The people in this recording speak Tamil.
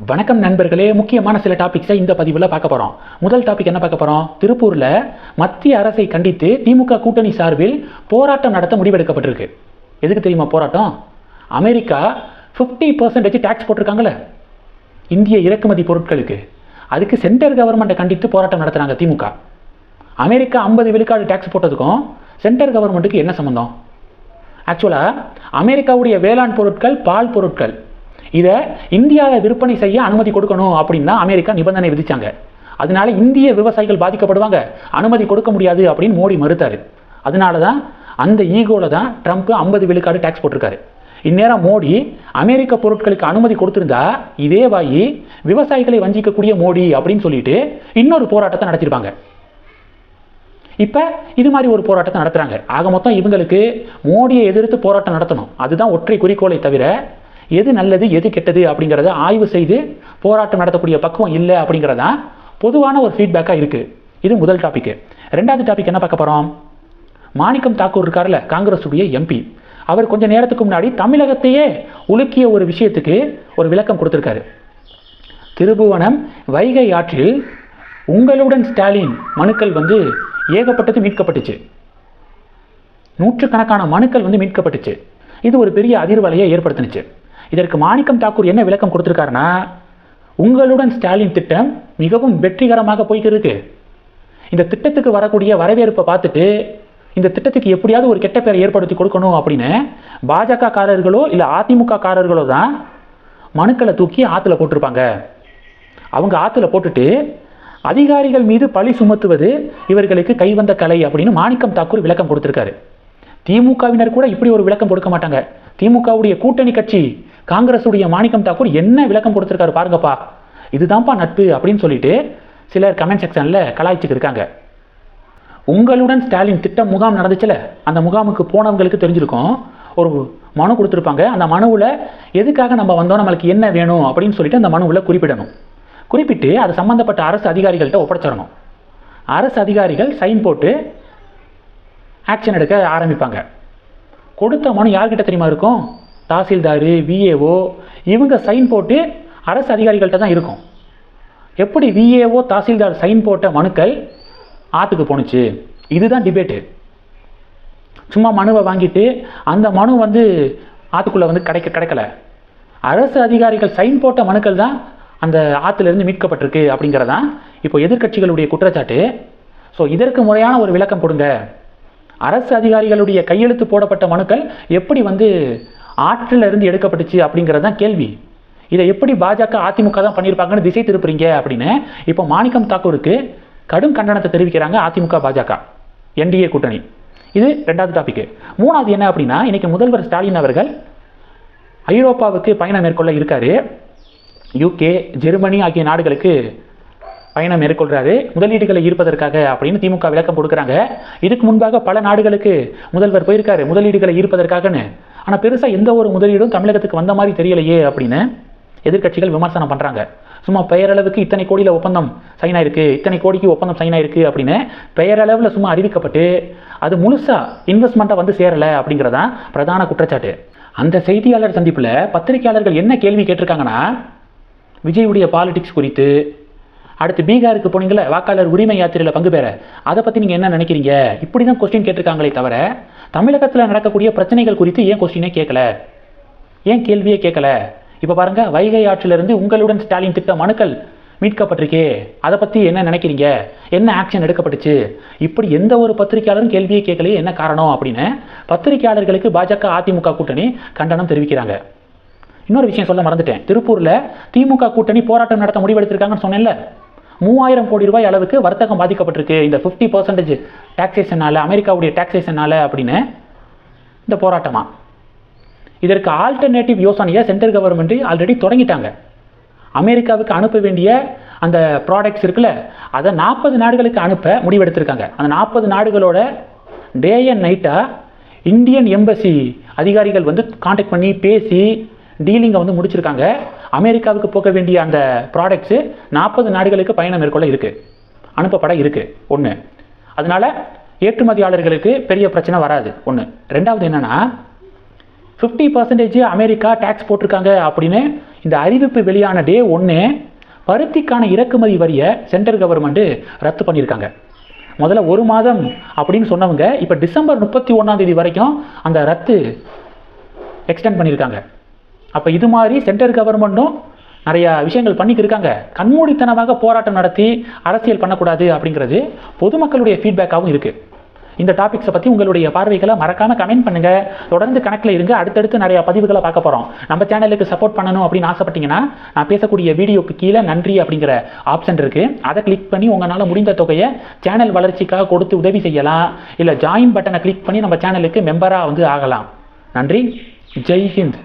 வணக்கம் நண்பர்களே முக்கியமான சில டாபிக்ஸை இந்த பதிவில் பார்க்க போகிறோம் முதல் டாபிக் என்ன பார்க்க போகிறோம் திருப்பூரில் மத்திய அரசை கண்டித்து திமுக கூட்டணி சார்பில் போராட்டம் நடத்த முடிவெடுக்கப்பட்டிருக்கு. எதுக்கு தெரியுமா போராட்டம்? அமெரிக்கா ஃபிஃப்டி பர்சன்டேஜ் டேக்ஸ் போட்டிருக்காங்களே இந்திய இறக்குமதி பொருட்களுக்கு. அதுக்கு சென்ட்ரல் கவர்மெண்ட்டை கண்டித்து போராட்டம் நடத்துகிறாங்க திமுக. அமெரிக்கா ஐம்பது விழுக்காடு டேக்ஸ் போட்டதுக்கும் சென்ட்ரல் கவர்மெண்ட்டுக்கு என்ன சம்மந்தம் ஆக்சுவலாக அமெரிக்காவுடைய வேளாண் பொருட்கள் பால் பொருட்கள் இதை இந்தியாவில் விற்பனை செய்ய அனுமதி கொடுக்கணும் அப்படின்னு தான் அமெரிக்கா நிபந்தனை விதித்தாங்க அதனால இந்திய விவசாயிகள் பாதிக்கப்படுவாங்க. அனுமதி கொடுக்க முடியாது அப்படின்னு மோடி மறுத்தாரு. அதனால தான் அந்த ஈகோவில் தான் ட்ரம்ப் ஐம்பது விழுக்காடு டேக்ஸ் போட்டிருக்காரு. இந்நேரம் மோடி அமெரிக்க பொருட்களுக்கு அனுமதி கொடுத்திருந்தா இதே வாயி விவசாயிகளை வஞ்சிக்கக்கூடிய மோடி அப்படின்னு சொல்லிட்டு இன்னொரு போராட்டத்தை நடத்திருப்பாங்க. இப்போ இது மாதிரி ஒரு போராட்டத்தை நடத்துகிறாங்க ஆக மொத்தம் இவங்களுக்கு மோடியை எதிர்த்து போராட்டம் நடத்தணும். அதுதான் ஒற்றை குறிக்கோளை தவிர எது நல்லது எது கெட்டது அப்படிங்கிறத ஆய்வு செய்து போராட்டம் நடத்தக்கூடிய பக்குவம் இல்லை அப்படிங்கிறதா பொதுவான ஒரு ஃபீட்பேக்காக இருக்குது இது முதல் டாபிக் ரெண்டாவது டாபிக் என்ன பார்க்க போகிறோம் மாணிக்கம் தாக்கூர் இருக்கார்ல காங்கிரஸுடைய எம்பி அவர் கொஞ்ச நேரத்துக்கு முன்னாடி தமிழகத்தையே உலுக்கிய ஒரு விஷயத்துக்கு ஒரு விளக்கம் கொடுத்துருக்காரு. திருபுவனம் வைகை ஆற்றில் உங்களுடன் ஸ்டாலின் மனுக்கள் வந்து ஏகப்பட்டது மீட்கப்பட்டுச்சு. நூற்றுக்கணக்கான மனுக்கள் வந்து மீட்கப்பட்டுச்சு. இது ஒரு பெரிய அதிர்வலையை ஏற்படுத்தினுச்சு. இதற்கு மாணிக்கம் தாக்கூர் என்ன விளக்கம் கொடுத்துருக்காருன்னா உங்களுடன் ஸ்டாலின் திட்டம் மிகவும் வெற்றிகரமாக போய்ட்டு இருக்கு இந்த திட்டத்துக்கு வரக்கூடிய வரவேற்பை பார்த்துட்டு இந்த திட்டத்துக்கு எப்படியாவது ஒரு கெட்ட பேரை ஏற்படுத்தி கொடுக்கணும் அப்படின்னு பாஜக காரர்களோ இல்லை அதிமுக காரர்களோ தான் மனுக்களை தூக்கி ஆற்றுல போட்டிருப்பாங்க. அவங்க ஆற்றுல போட்டுட்டு அதிகாரிகள் மீது பழி சுமத்துவது இவர்களுக்கு கைவந்த கலை அப்படின்னு மாணிக்கம் தாக்கூர் விளக்கம் கொடுத்துருக்காரு. திமுகவினர் கூட இப்படி ஒரு விளக்கம் கொடுக்க மாட்டாங்க. திமுகவுடைய கூட்டணி கட்சி காங்கிரஸுடைய மாணிக்கம் தாக்கூர் என்ன விளக்கம் கொடுத்துருக்காரு பாருங்கப்பா. இதுதான்ப்பா நட்பு அப்படின்னு சொல்லிட்டு சிலர் கமெண்ட் செக்ஷனில் கலாய்ச்சிக்கு இருக்காங்க. உங்களுடன் ஸ்டாலின் திட்டம் முகாம் நடந்துச்சுல அந்த முகாமுக்கு போனவங்களுக்கு தெரிஞ்சிருக்கும். ஒரு மனு கொடுத்துருப்பாங்க. அந்த மனுவில் எதுக்காக நம்ம வந்தோம் நம்மளுக்கு என்ன வேணும் அப்படின்னு சொல்லிட்டு அந்த மனுவில் குறிப்பிடணும். குறிப்பிட்டு அது சம்மந்தப்பட்ட அரசு அதிகாரிகள்கிட்ட ஒப்படைச்சிடணும். அரசு அதிகாரிகள் சைன் போட்டு ஆக்ஷன் எடுக்க ஆரம்பிப்பாங்க. கொடுத்த மனு யார்கிட்ட தெரியுமா இருக்கும்? தாசில்தார் விஏஓ இவங்க சைன் போட்டு அரசு அதிகாரிகள்கிட்ட தான் இருக்கும். எப்படி விஏஓ தாசில்தார் சைன் போட்ட மனுக்கள் ஆற்றுக்கு போணுச்சு? இதுதான் டிபேட்டு சும்மா மனுவை வாங்கிட்டு அந்த மனு வந்து ஆற்றுக்குள்ளே வந்து கிடைக்க கிடைக்கல. அரசு அதிகாரிகள் சைன் போட்ட மனுக்கள் தான் அந்த ஆற்றுலேருந்து மீட்கப்பட்டிருக்கு அப்படிங்கிறதான் இப்போ எதிர்க்கட்சிகளுடைய குற்றச்சாட்டு. ஸோ இதற்கு முறையான ஒரு விளக்கம் கொடுங்க. அரசு அதிகாரிகளுடைய கையெழுத்து போடப்பட்ட மனுக்கள் எப்படி வந்து ஆற்றில் இருந்து எடுக்கப்பட்டுச்சு அப்படிங்கிறது தான் கேள்வி. இதை எப்படி பாஜக அதிமுக தான் பண்ணியிருப்பாங்கன்னு திசை திருப்புறீங்க அப்படின்னு இப்போ மாணிக்கம் தாக்கூருக்கு கடும் கண்டனத்தை தெரிவிக்கிறாங்க அதிமுக பாஜக என்டிஏ கூட்டணி. இது ரெண்டாவது டாபிக் மூணாவது என்ன அப்படின்னா இன்றைக்கி முதல்வர் ஸ்டாலின் அவர்கள் ஐரோப்பாவுக்கு பயணம் மேற்கொள்ள இருக்காரு. யூகே ஜெர்மனி ஆகிய நாடுகளுக்கு பயணம் மேற்கொள்கிறாரு முதலீடுகளை ஈர்ப்பதற்காக அப்படின்னு திமுக விளக்கம் கொடுக்குறாங்க. இதுக்கு முன்பாக பல நாடுகளுக்கு முதல்வர் போயிருக்காரு. முதலீடுகளை ஈர்ப்பதற்காகன்னு ஆனால் பெருசாக எந்த ஒரு முதலீடும் தமிழகத்துக்கு வந்த மாதிரி தெரியலையே அப்படின்னு எதிர்க்கட்சிகள் விமர்சனம் பண்ணுறாங்க சும்மா பெயரளவுக்கு இத்தனை கோடியில் ஒப்பந்தம் சைன் ஆயிருக்கு இத்தனை கோடிக்கு ஒப்பந்தம் சைன் ஆயிருக்கு அப்படின்னு பெயரளவில் சும்மா அறிவிக்கப்பட்டு அது முழுசாக இன்வெஸ்ட்மெண்ட்டாக வந்து சேரலை அப்படிங்கிறதான் பிரதான குற்றச்சாட்டு. அந்த செய்தியாளர் சந்திப்பில் பத்திரிகையாளர்கள் என்ன கேள்வி கேட்டிருக்காங்கன்னா விஜயுடைய பாலிடிக்ஸ் குறித்து அடுத்து பீகாருக்கு போனீங்களே வாக்காளர் உரிமை யாத்திரையில் பங்கு பெற அதை பற்றி நீங்கள் என்ன நினைக்கிறீங்க? இப்படி தான் கொஸ்டின் கேட்டிருக்காங்களே தவிர தமிழகத்தில் நடக்கக்கூடிய பிரச்சனைகள் குறித்து ஏன் கொஸ்டினே கேட்கல ஏன் கேள்வியே கேட்கல இப்போ பாருங்க வைகை ஆற்றிலிருந்து உங்களுடன் ஸ்டாலின் திட்ட மனுக்கள் மீட்கப்பட்டிருக்கே. அதை பற்றி என்ன நினைக்கிறீங்க? என்ன ஆக்ஷன் எடுக்கப்பட்டுச்சு? இப்படி எந்த ஒரு பத்திரிகையாளரும் கேள்வியை கேட்கலையே என்ன காரணம் அப்படின்னு பத்திரிகையாளர்களுக்கு பாஜக அதிமுக கூட்டணி கண்டனம் தெரிவிக்கிறாங்க. இன்னொரு விஷயம் சொல்ல மறந்துட்டேன். திருப்பூரில் திமுக கூட்டணி போராட்டம் நடத்த முடிவெடுத்திருக்காங்கன்னு சொன்னேன்ல. மூவாயிரம் கோடி ரூபாய் அளவுக்கு வர்த்தகம் பாதிக்கப்பட்டிருக்கு. இந்த ஃபிஃப்டி பர்சன்டேஜ் டாக்ஸேஷனால் அமெரிக்காவுடைய டாக்ஸேஷனால் அப்படின்னு இந்த போராட்டமாக இதற்கு ஆல்டர்னேட்டிவ் யோசனையை சென்ட்ரல் கவர்மெண்ட் ஆல்ரெடி தொடங்கிட்டாங்க. அமெரிக்காவுக்கு அனுப்ப வேண்டிய அந்த ப்ராடக்ட்ஸ் இருக்குல்ல அதை நாற்பது நாடுகளுக்கு அனுப்ப முடிவெடுத்திருக்காங்க. அந்த நாற்பது நாடுகளோட டே அண்ட் நைட்டாக இந்தியன் எம்பசி அதிகாரிகள் வந்து காண்டாக்ட் பண்ணி பேசி டீலிங்கை வந்து முடிச்சிருக்காங்க. அமெரிக்காவுக்கு போக வேண்டிய அந்த ப்ராடக்ட்ஸு நாற்பது நாடுகளுக்கு பயணம் மேற்கொள்ள இருக்குது அனுப்பப்பட இருக்குது ஒன்று அதனால் ஏற்றுமதியாளர்களுக்கு பெரிய பிரச்சனை வராது. ஒன்று ரெண்டாவது என்னென்னா ஃபிஃப்டி பர்சன்டேஜ் அமெரிக்கா டேக்ஸ் போட்டிருக்காங்க அப்படின்னு இந்த அறிவிப்பு வெளியான டே ஒன்று பருத்திக்கான இறக்குமதி வரியை சென்ட்ரல் கவர்மெண்ட்டு ரத்து பண்ணியிருக்காங்க. முதல்ல ஒரு மாதம் அப்படின்னு சொன்னவங்க இப்போ டிசம்பர் முப்பத்தி ஒன்றாம் தேதி வரைக்கும் அந்த ரத்து எக்ஸ்டெண்ட் பண்ணியிருக்காங்க. அப்போ இது மாதிரி சென்ட்ரல் கவர்மெண்ட்டும் நிறையா விஷயங்கள் பண்ணிட்டு இருக்காங்க கண்மூடித்தனமாக போராட்டம் நடத்தி அரசியல் பண்ணக்கூடாது அப்படிங்கிறது பொதுமக்களுடைய ஃபீட்பேக்காகவும் இருக்குது இந்த டாபிக்ஸை பற்றி உங்களுடைய பார்வைகளை மறக்காமல் கமெண்ட் பண்ணுங்கள் தொடர்ந்து கணக்கில் இருங்க. அடுத்தடுத்து நிறையா பதிவுகளை பார்க்க போகிறோம் நம்ம சேனலுக்கு சப்போர்ட் பண்ணணும் அப்படின்னு ஆசைப்பட்டீங்கன்னா நான் பேசக்கூடிய வீடியோக்கு கீழே நன்றி அப்படிங்கிற ஆப்ஷன் இருக்குது அதை கிளிக் பண்ணி உங்களால் முடிந்த தொகையை சேனல் வளர்ச்சிக்காக கொடுத்து உதவி செய்யலாம். இல்லை ஜாயின் பட்டனை கிளிக் பண்ணி நம்ம சேனலுக்கு மெம்பராக வந்து ஆகலாம். நன்றி. ஜெய் ஹிந்த்.